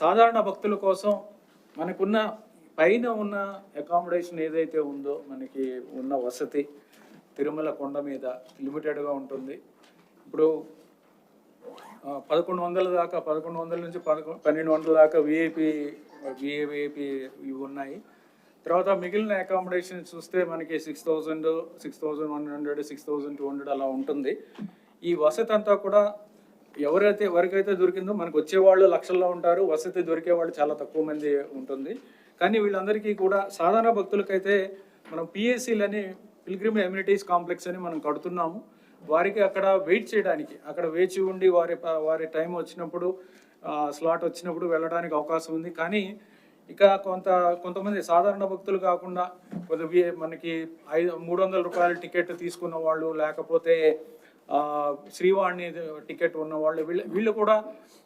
సాధారణ భక్తుల కోసం మనకున్న పైన ఉన్న అకామిడేషన్ ఏదైతే ఉందో మనకి ఉన్న వసతి తిరుమల కొండ మీద లిమిటెడ్గా ఉంటుంది. ఇప్పుడు పదకొండు వందల దాకా పదకొండు వందల నుంచి పదకొండు పన్నెండు వందల దాకా విఐపి విఐపి ఇవి ఉన్నాయి. తర్వాత మిగిలిన అకామిడేషన్ చూస్తే మనకి six thousand six thousand one hundred six thousand two hundred అలా ఉంటుంది. ఈ వసతి అంతా కూడా ఎవరైతే ఎవరికైతే దొరికిందో మనకు వచ్చేవాళ్ళు లక్షల్లో ఉంటారు వసతి దొరికే వాళ్ళు చాలా తక్కువ మంది ఉంటుంది. కానీ వీళ్ళందరికీ కూడా సాధారణ భక్తులకైతే మనం పిఎస్సీలని పిల్గ్రిమ్ ఎమ్యూనిటీస్ కాంప్లెక్స్ అని మనం కడుతున్నాము. వారికి అక్కడ వెయిట్ చేయడానికి అక్కడ వేచి ఉండి వారి వారి టైం వచ్చినప్పుడు స్లాట్ వచ్చినప్పుడు వెళ్ళడానికి అవకాశం ఉంది. కానీ ఇక కొంత కొంతమంది సాధారణ భక్తులు కాకుండా కొద్ది మనకి ఐదు మూడు వందల రూపాయల టికెట్ తీసుకున్న వాళ్ళు లేకపోతే శ్రీవాణి టికెట్ ఉన్న వాళ్ళు వీళ్ళు వీళ్ళు కూడా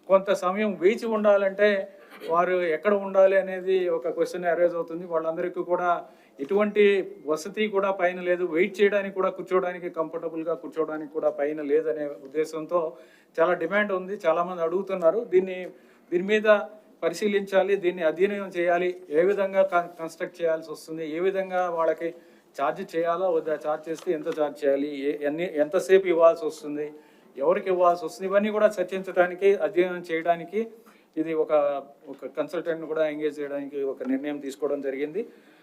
కొంత సమయం వేచి ఉండాలంటే వారు ఎక్కడ ఉండాలి అనేది ఒక క్వశ్చన్ అరేజ్ అవుతుంది. వాళ్ళందరికీ కూడా ఎటువంటి వసతి కూడా పైన లేదు. వెయిట్ చేయడానికి కూడా కూర్చోవడానికి కంఫర్టబుల్గా కూర్చోవడానికి కూడా పైన లేదనే ఉద్దేశంతో చాలా డిమాండ్ ఉంది. చాలామంది అడుగుతున్నారు. దీన్ని దీని మీద పరిశీలించాలి దీన్ని అధ్యయనం చేయాలి. ఏ విధంగా కన్స్ట్రక్ట్ చేయాల్సి వస్తుంది? ఏ విధంగా వాళ్ళకి ఛార్జ్ చేయాలా వద్దా? ఛార్జ్ చేస్తే ఎంత ఛార్జ్ చేయాలి? ఏ- ఎన్ని ఎంతసేపు ఇవ్వాల్సి వస్తుంది? ఎవరికి ఇవ్వాల్సి వస్తుంది? ఇవన్నీ కూడా చర్చించడానికి అధ్యయనం చేయడానికి ఇది ఒక ఒక కన్సల్టెంట్ కూడా ఎంగేజ్ చేయడానికి ఒక నిర్ణయం తీసుకోవడం జరిగింది.